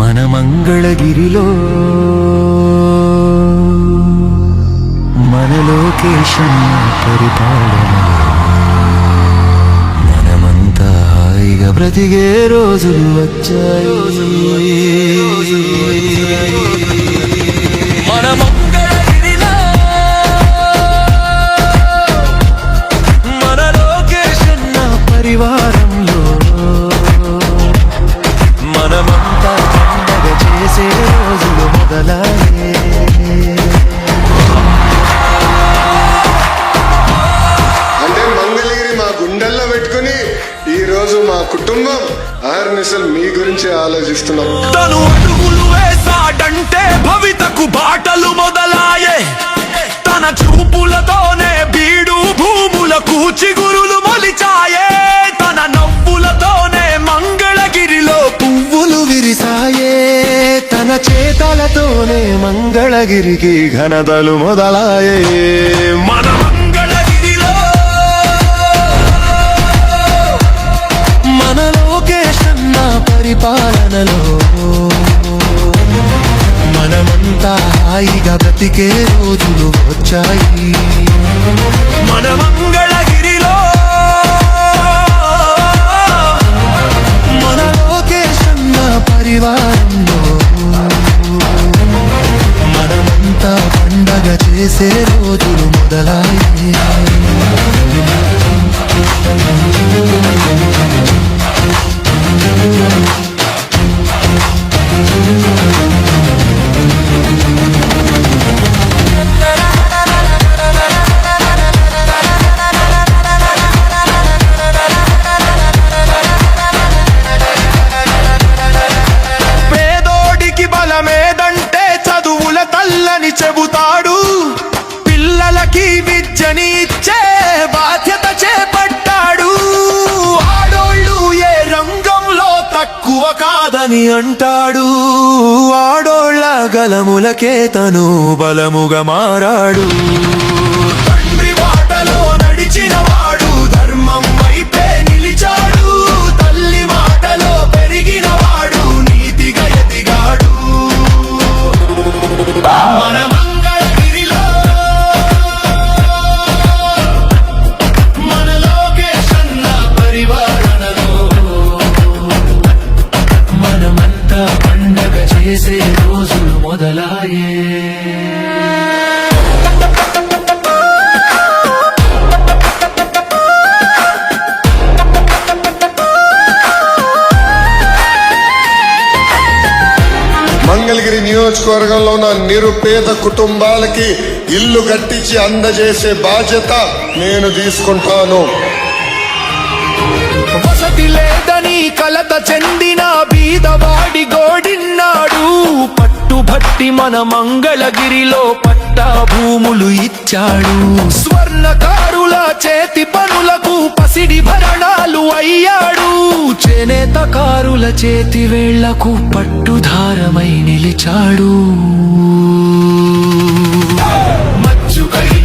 మన మంగళగిరిలో మన లోకేశం పరిపాలన. మనమంతా హాయిగా బ్రతికే రోజులు వచ్చాయి. ఆర్నిసల్ మీ గురించి ఆలోచిస్తున్నాం తను అడుగులు వేసాడంటే భవితకు బాటలు మొదలాయే. తన చూపులతోనే బీడు భూములకు చిగురులు మొలిచాయే. తన నవ్వులతోనే మంగళగిరిలో పువ్వులు విరిసాయే. తన చేతలతోనే మంగళగిరికి ఘనతలు మొదలాయే. పరిపాలనలో మనమంతా హాయిగా బ్రతికే రోజులు వచ్చాయి. మన మంగళగిరిలో మన లోకేశన్న పరివారంలో మనమంతా పండగ చేసే రోజులు మొదలాయి చెబుతాడు. పిల్లలకి విద్యని ఇచ్చే బాధ్యత చేపట్టాడు. ఆడోళ్ళు ఏ రంగంలో తక్కువ కాదని అంటాడు. ఆడోళ్ళ గలములకే తను బలముగా మారాడు. మొదలాయే మంగళగిరి నియోజకవర్గంలో ఉన్న నిరుపేద కుటుంబాలకి ఇల్లు కట్టించి అందజేసే బాధ్యత నేను తీసుకుంటాను. వసతి లేదని కలత చెందిన పట్టుబట్టి మన మంగళగిరిలో పట్టా భూములు ఇచ్చాడు. స్వర్ణకారుల చేతి పనులకు పసిడి భరణాలు అయ్యాడు. చేనేతకారుల చేతి వేళ్ళకు పట్టుధారమై నిలిచాడు. మచ్చుకైన